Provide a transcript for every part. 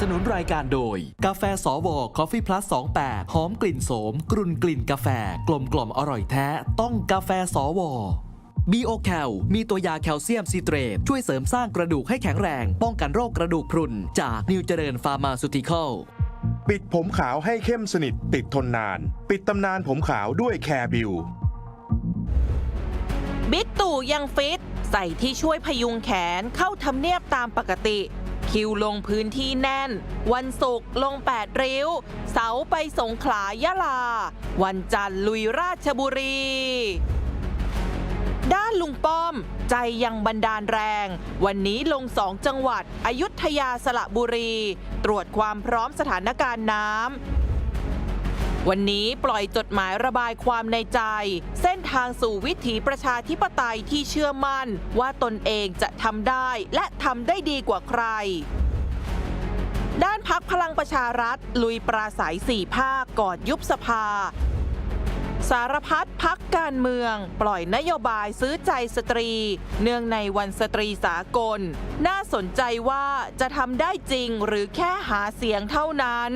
นับสนุนรายการโดย กาแฟสวคอฟฟี่พลัส28 หอมกลิ่นโสม กรุ่นกลิ่นกาแฟ กลมกล่อมอร่อยแท้ ต้องกาแฟสวบีโอแคลมีตัวยาแคลเซียมซีเตรตช่วยเสริมสร้างกระดูกให้แข็งแรง ป้องกันโรคกระดูกพรุน จากนิวเจริญฟาร์มาซูติคอลปิดผมขาวให้เข้มสนิทติดทนนาน ปิดตำนานผมขาวด้วยแคร์บิวบิ๊กตู่ยังฟิต ใส่ที่ช่วยพยุงแขนเข้าทำเนียบตามปกติ คิวลงพื้นที่แน่น วันศุกร์ลง 8 ริ้ว เสาไปสงขลายะลา วันจันทร์ลุยราชบุรี ด้านลุงป้อม ใจยังบันดาลแรง วันนี้ลงสองจังหวัด อยุธยาสระบุรี ตรวจความพร้อมสถานการณ์น้ำ วันนี้ปล่อยจดหมายระบายความในใจ เส้นทางสู่วิถีประชาธิปไตยที่เชื่อมั่น ว่าตนเองจะทำได้และทำได้ดีกว่าใคร ด้านพักพลังประชารัฐ ลุยปราศัยสี่ภาคก่อนยุบสภา สารพัดพักการเมือง ปล่อยนโยบายซื้อใจสตรี เนื่องในวันสตรีสากล น่าสนใจว่าจะทำได้จริงหรือแค่หาเสียงเท่านั้น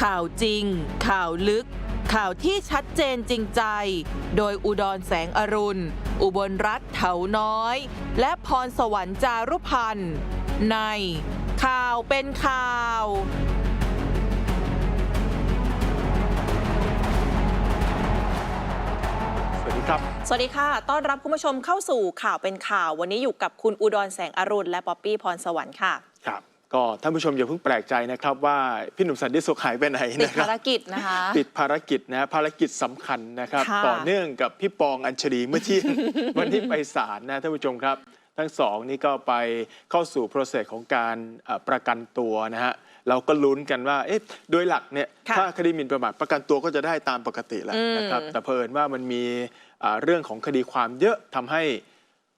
ข่าวจริง ข่าวลึก ข่าวที่ชัดเจนจริงใจ โดยอุดรแสงอรุณ อุบลรัฐเถาน้อย และพรสวรรค์จารุพันธ์ใน ข่าวเป็นข่าวสวัสดีครับสวัสดีค่ะ ต้อนรับคุณผู้ชมเข้าสู่ข่าวเป็นข่าว วันนี้อยู่กับคุณอุดรแสงอรุณและป๊อปปี้พรสวรรค์ค่ะ ครับ ก็ท่านผู้ชมอย่าเพิ่งแปลกใจนะครับว่าพี่หนุ่มสันติสุขหายไปไหนติดนะครับภารกิจนะคะ ติดภารกิจนะภารกิจสำคัญนะครับ ค่ะ ต่อเนื่องกับพี่ปองอัญชลีเมื่อเที่ยง วันที่ไปศาลนะท่านผู้ชมครับ ทั้งสองนี่ก็ไปเข้าสู่โปรเซสของการเอ่อประกันตัวนะฮะเราก็ลุ้นกันว่าเอ๊ะโดยหลักเนี่ยค่ะถ้าคดีหมิ่นประมาทประกันตัวก็จะได้ตามปกติแหละอืมนะครับแต่เผอิญว่ามันมีอ่าเรื่องของคดีความเยอะทำให้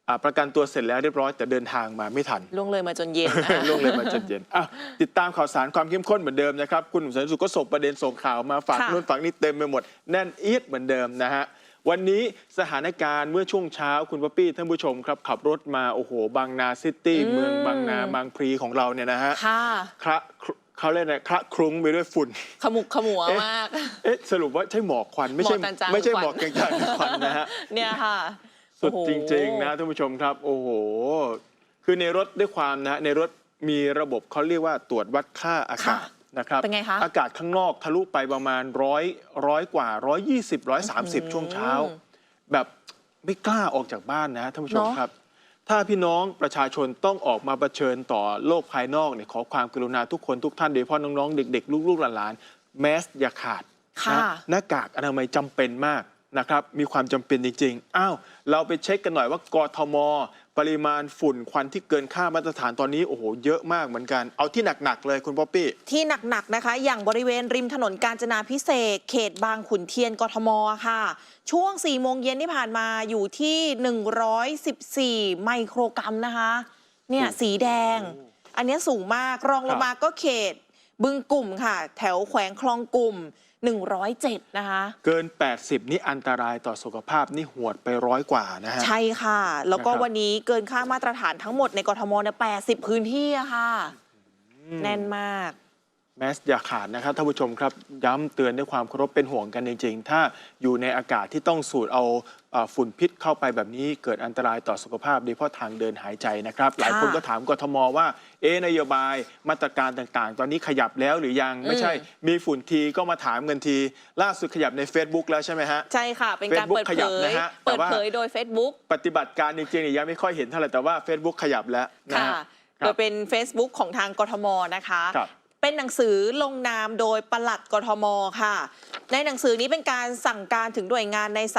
อ่าประกันตัวเสร็จแล้วเรียบร้อยแต่เดินทางมาไม่ทัน ล่วงเลยมาจนเย็นนะ ล่วงเลยมาจนเย็นอะติดตามข่าวสารความเข้มข้นเหมือนเดิมนะครับ คุณหนุ่มสันติสุขก็ส่งประเด็นส่งข่าวมาฝากค่ะ นู่นฝากนี่เต็มไปหมด แน่นเอียดเหมือนเดิมนะฮะ วันนี้สถานการณ์เมื่อช่วงเช้าคุณป๊อปปี้ท่านผู้ชมครับ ขับรถมาโอ้โหบางนาซิตี้อืมเมืองบางนาบางพลีของเราเนี่ยนะฮะค่ะ คระเขาเรียกอะไรคระคลุ้งไปด้วยฝุ่น ขมุกขมัวเอ๊ะ มาก เอ๊ะสรุปว่าใช่หมอกควันไม่ใช่หมอกจางๆไม่ใช่ควันหมอกจางๆควันนะฮะ เนี่ยค่ะ สุดโอ้โหจริง ๆ นะท่านผู้ชมครับ โอ้โห คือในรถด้วยความนะในรถมีระบบเขาเรียกว่าตรวจวัดค่าอากาศค่ะนะครับเป็นไงคะอากาศข้างนอกทะลุไปประมาณร้อยร้อยกว่าร้อยยี่สิบร้อยสามสิบช่วงเช้า แบบไม่กล้าออกจากบ้านนะท่านผู้ชมเนอะครับ ถ้าพี่น้องประชาชนต้องออกมาเผชิญต่อโลกภายนอกเนี่ยขอความกรุณาทุกคนทุกท่านโดยเฉพาะน้องๆเด็ก ๆ ลูกๆหลานๆแมสอย่าขาดค่ะนะหน้ากากอนามัยจำเป็นมาก นะครับมีความจำเป็นจริงๆ อ้าวเราไปเช็คกันหน่อยว่ากทม ปริมาณฝุ่นควันที่เกินค่ามาตรฐานตอนนี้โอ้โหเยอะมากเหมือนกัน เอาที่หนักๆเลยคุณป๊อปปี้ ที่หนักๆนะคะ อย่างบริเวณริมถนนกาญจนาพิเศษกเขตบางขุนเทียนกทมค่ะ ช่วง4โมงเย็นที่ผ่านมาอยู่ที่ 114 ไมโครกรัมนะคะ เนี่ยสีแดง อันเนี้ยสูงมากรองลงมาก็เขตบึงกลุ่มค่ะ แถวแขวงคลองกลุ่ม 107 นะคะ เกิน 80 นี่อันตรายต่อสุขภาพนี่หวดไปร้อยกว่านะฮะ ใช่ค่ะ แล้วก็นะครับ วันนี้เกินค่ามาตรฐานทั้งหมดในกทมเนี่ย80 พื้นที่อะค่ะ แน่นมาก แมสอย่าขาดนะครับท่านผู้ชมครับ ย้ำเตือนด้วยความเคารพเป็นห่วงกันจริง ๆ ถ้าอยู่ในอากาศที่ต้องสูดเอาเอ่อฝุ่นพิษเข้าไปแบบนี้เกิดอันตรายต่อสุขภาพโดยเฉพาะทางเดินหายใจนะครับ หลายคนก็ถามกทมว่า เอะนโยบายมาตรการต่างๆ ตอนนี้ขยับแล้วหรือยังไม่ใช่ มีฝุ่นทีก็มาถามกันที ล่าสุดขยับใน Facebook แล้วใช่ไหมฮะใช่ค่ะ เป็นการ Facebook เปิดขเผยับยนะฮะแต่เปิดว่าเผยโดย Facebook ปฏิบัติการจริงๆเนี่ยยังไม่ค่อยเห็นเท่าไหร่แต่ว่า Facebook ขยับแล้วนะค่ะฮะคโดรับยเป็น Facebook ของทางกทมนะคะครับ เป็นหนังสือลงนามโดยปลัดกทมค่ะ ในหนังสือนี้เป็นการสั่งการถึงหน่วยงานในส